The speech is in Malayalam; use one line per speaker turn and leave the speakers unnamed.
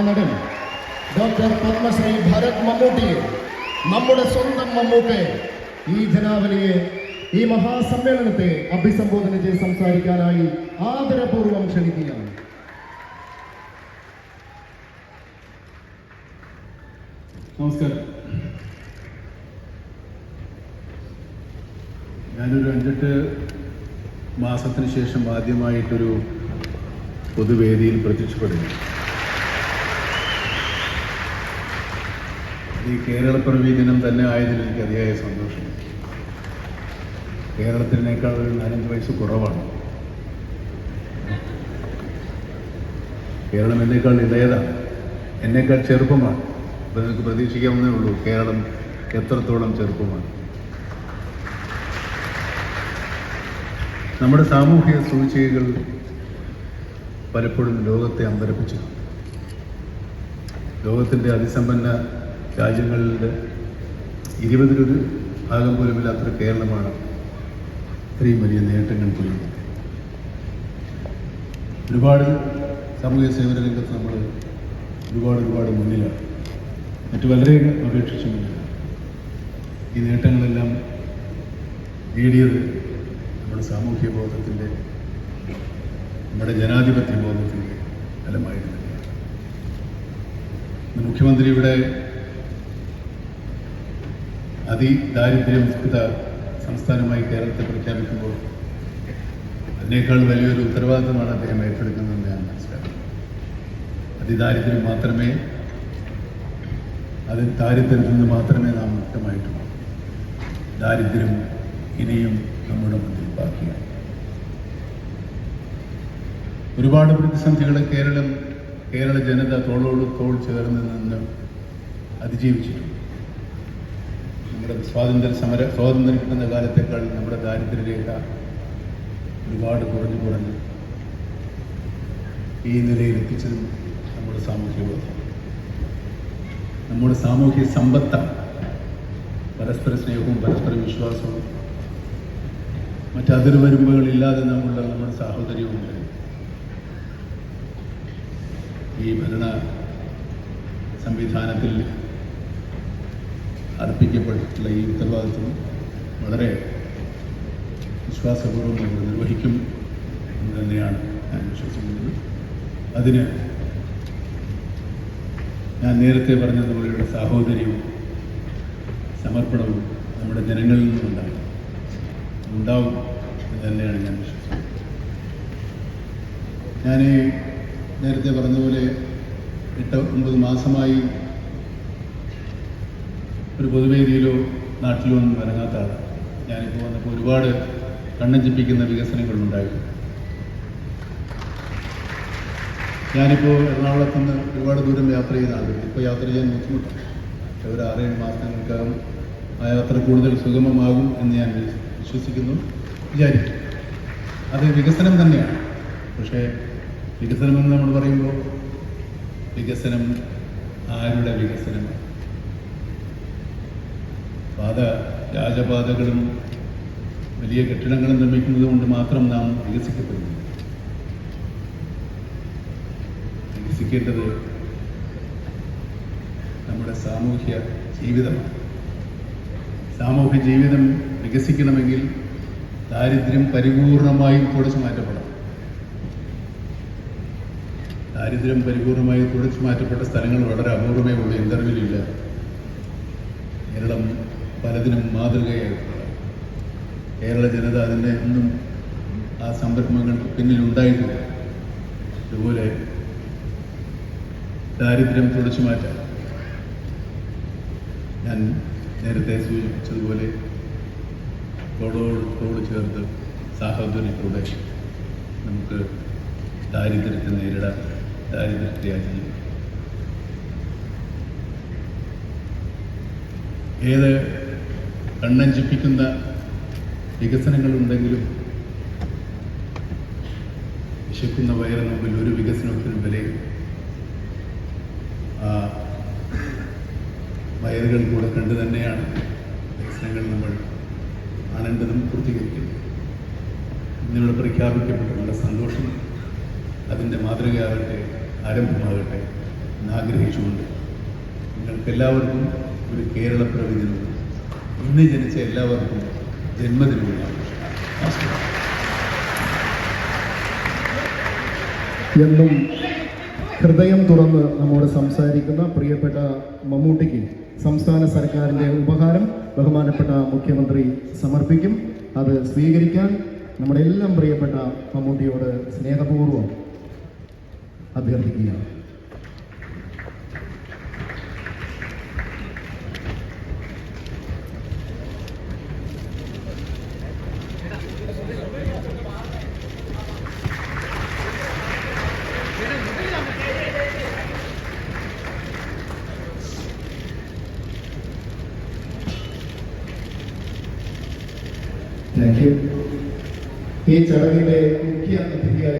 മഹാനടൻ ഡോക്ടർ പത്മശ്രീ ഭരത് മമ്മൂട്ടിയെ നമ്മുടെ സ്വന്തം മമ്മൂട്ടെ ഈ ജനാവലിയെ ഈ മഹാസമ്മേളനത്തെ അഭിസംബോധന ചെയ്ത് സംസാരിക്കാനായി ആദരപൂർവം ക്ഷണിക്കുകയാണ്.
നമസ്കാരം. ഞാനൊരു അഞ്ചെട്ട് മാസത്തിന് ശേഷം ആദ്യമായിട്ടൊരു പൊതുവേദിയിൽ പ്രത്യക്ഷപ്പെടുന്നു. ഈ കേരളപ്പിറവി ദിനം തന്നെ ആയതിൽ എനിക്ക് അതിയായ സന്തോഷം. കേരളത്തിനേക്കാൾ ഒരു നാലഞ്ച് വയസ്സ് കുറവാണ്. കേരളം എന്നേക്കാൾ ഇളയതാണ്. എന്നേക്കാൾ ചെറുപ്പമാണ്. അപ്പം നിങ്ങൾക്ക് പ്രതീക്ഷിക്കാവുന്നേ ഉള്ളൂ കേരളം എത്രത്തോളം ചെറുപ്പമാണ്. നമ്മുടെ സാമൂഹിക സൂചികകൾ പലപ്പോഴും ലോകത്തെ അമ്പരപ്പിച്ചു ലോകത്തിന്റെ അതിസമ്പന്ന രാജ്യങ്ങളുടെ ഇരുപതിലൊരു ഭാഗം പോലും ഇല്ലാത്തൊരു കേരളമാണ് ഇത്രയും വലിയ നേട്ടങ്ങൾ കൊള്ളുന്നത്. ഒരുപാട് സാമൂഹ്യ സേവന രംഗത്ത് നമ്മൾ ഒരുപാട് ഒരുപാട് മുന്നിലാണ്. മറ്റു പലരെയും അപേക്ഷിച്ച് മുന്നിലാണ്. ഈ നേട്ടങ്ങളെല്ലാം നേടിയത് നമ്മുടെ സാമൂഹ്യ ബോധത്തിന്റെ നമ്മുടെ ജനാധിപത്യ ബോധത്തിന്റെ ഫലമായിട്ട് തന്നെയാണ് മുഖ്യമന്ത്രി ഇവിടെ അതിദാരിദ്ര്യമുക്ത സംസ്ഥാനമായി കേരളത്തെ പ്രഖ്യാപിക്കുമ്പോൾ അതിനേക്കാൾ വലിയൊരു ഉത്തരവാദിത്തമാണ് അദ്ദേഹം ഏറ്റെടുക്കുന്നതെന്ന് ഞാൻ മനസ്സിലാക്കുന്നു. അതിദാരിദ്ര്യം മാത്രമേ അതിൽ ദാരിദ്ര്യത്തിൽ നിന്ന് മാത്രമേ നാം മുക്തമായിട്ടുള്ളൂ ദാരിദ്ര്യം ഇനിയും നമ്മുടെ മുന്നിൽ ബാക്കിയാണ്. ഒരുപാട് പ്രതിസന്ധികളെ കേരളം കേരള ജനത തോളോട് തോൾ ചേർന്ന് നിന്ന് അതിജീവിച്ചിട്ടുണ്ട്. നമ്മുടെ സ്വാതന്ത്ര്യ സമര സ്വാതന്ത്ര്യം കിട്ടുന്ന കാലത്തേക്കാൾ നമ്മുടെ ദാരിദ്ര്യരേഖ ഒരുപാട് കുറഞ്ഞു കുറഞ്ഞ് ഈ നിലയിൽ എത്തിച്ചതും നമ്മുടെ സാമൂഹ്യ ബോധം. നമ്മുടെ സാമൂഹ്യ സമ്പത്ത പരസ്പര സ്നേഹവും പരസ്പര വിശ്വാസവും മറ്റ് അതിർവരുമ്പുകളില്ലാതെ നമ്മളുടെ നമ്മുടെ സാഹോദര്യവും ഈ ഭരണ സംവിധാനത്തിൽ അർപ്പിക്കപ്പെട്ടിട്ടുള്ള ഈ ഉത്തരവാദിത്വം വളരെ വിശ്വാസപൂർവം നമ്മൾ നിർവഹിക്കും എന്ന് തന്നെയാണ് ഞാൻ വിശ്വസിക്കുന്നത്. അതിന് ഞാൻ നേരത്തെ പറഞ്ഞതുപോലെയുള്ള സാഹോദര്യവും സമർപ്പണവും നമ്മുടെ ജനങ്ങളിൽ നിന്നുണ്ടാകും ഉണ്ടാവും എന്ന് തന്നെയാണ് ഞാൻ വിശ്വസിക്കുന്നത്. ഞാൻ നേരത്തെ പറഞ്ഞതുപോലെ എട്ട് ഒമ്പത് മാസമായി ഒരു പൊതുവേദിയിലോ നാട്ടിലോ ഒന്നും ഇറങ്ങാത്ത ആളാണ്. ഞാനിപ്പോൾ വന്നപ്പോൾ ഒരുപാട് കണ്ണഞ്ചിപ്പിക്കുന്ന വികസനങ്ങളുണ്ടായി. ഞാനിപ്പോൾ എറണാകുളത്ത് നിന്ന് ഒരുപാട് ദൂരം യാത്ര ചെയ്യുന്ന ആളുകൾ. ഇപ്പോൾ യാത്ര ചെയ്യാൻ ബുദ്ധിമുട്ടാണ്. ഒരു ആറേഴ് മാസങ്ങൾക്കകം ആ യാത്ര കൂടുതൽ സുഗമമാകും എന്ന് ഞാൻ വിശ്വസിക്കുന്നു വിചാരിക്കും അത് വികസനം തന്നെയാണ്. പക്ഷേ വികസനമെന്ന് നമ്മൾ പറയുമ്പോൾ വികസനം ആരുടെ വികസനമാണ്? പാത രാജപാതകളും വലിയ കെട്ടിടങ്ങളും നിർമ്മിക്കുന്നത് കൊണ്ട് മാത്രം നാം വികസിക്കപ്പെടുന്നു. വികസിക്കേണ്ടത് നമ്മുടെ സാമൂഹ്യ ജീവിതമാണ്. സാമൂഹ്യ ജീവിതം വികസിക്കണമെങ്കിൽ ദാരിദ്ര്യം പരിപൂർണമായും തുടച്ചു മാറ്റപ്പെടണം. ദാരിദ്ര്യം പരിപൂർണമായി തുടച്ചു മാറ്റപ്പെട്ട സ്ഥലങ്ങൾ വളരെ അപൂർവമേ ഉള്ളൂ. ഇന്റർവ്യൂലില്ല കേരളം പലതിനും മാതൃകയായിട്ടുള്ളത് കേരള ജനത അതിന്റെ ഒന്നും ആ സംരംഭങ്ങൾക്ക് പിന്നിലുണ്ടായിട്ടില്ല അതുപോലെ ദാരിദ്ര്യം തുടച്ചു മാറ്റാൻ ഞാൻ നേരത്തെ സൂചിപ്പിച്ചതുപോലെ തോളോട് തോട് ചേർത്ത് സാഹോദര്യത്തോടെ നമുക്ക് ദാരിദ്ര്യത്തെ നേരിടാൻ ദാരിദ്ര്യത്തെ ഏത് കണ്ണഞ്ചിപ്പിക്കുന്ന വികസനങ്ങളുണ്ടെങ്കിലും വിശക്കുന്ന വയറിന് മുമ്പിൽ ഒരു വികസനത്തിനും വിലയില്ല. ആ വയറുകൾ കൂടെ കണ്ടു തന്നെയാണ് വികസനങ്ങൾ നമ്മൾ ആനന്ദനം പൂർത്തീകരിക്കുന്നത്. ഇന്നിവിടെ പ്രഖ്യാപിക്കപ്പെട്ടിട്ടുള്ള സന്തോഷം അതിന്റെ മാതൃകയാകട്ടെ ആരംഭമാകട്ടെ എന്നാഗ്രഹിച്ചുകൊണ്ട് നിങ്ങൾക്കെല്ലാവർക്കും ഒരു കേരള പ്രവിദിനവും ഇന്ന് ജനിച്ച എല്ലാവർക്കും ജന്മദിനമുള്ള
എന്നും ഹൃദയം തുറന്ന് നമ്മോട് സംസാരിക്കുന്ന പ്രിയപ്പെട്ട മമ്മൂട്ടിക്ക് സംസ്ഥാന സർക്കാരിന്റെ ഉപഹാരം ബഹുമാനപ്പെട്ട മുഖ്യമന്ത്രി സമർപ്പിക്കും. അത് സ്വീകരിക്കാൻ നമ്മുടെ എല്ലാം പ്രിയപ്പെട്ട മമ്മൂട്ടിയോട് സ്നേഹപൂർവം അഭ്യർത്ഥിക്കുകയാണ്. താങ്ക് യു ഈ ചടങ്ങിന്റെ മുഖ്യ അതിഥിയായി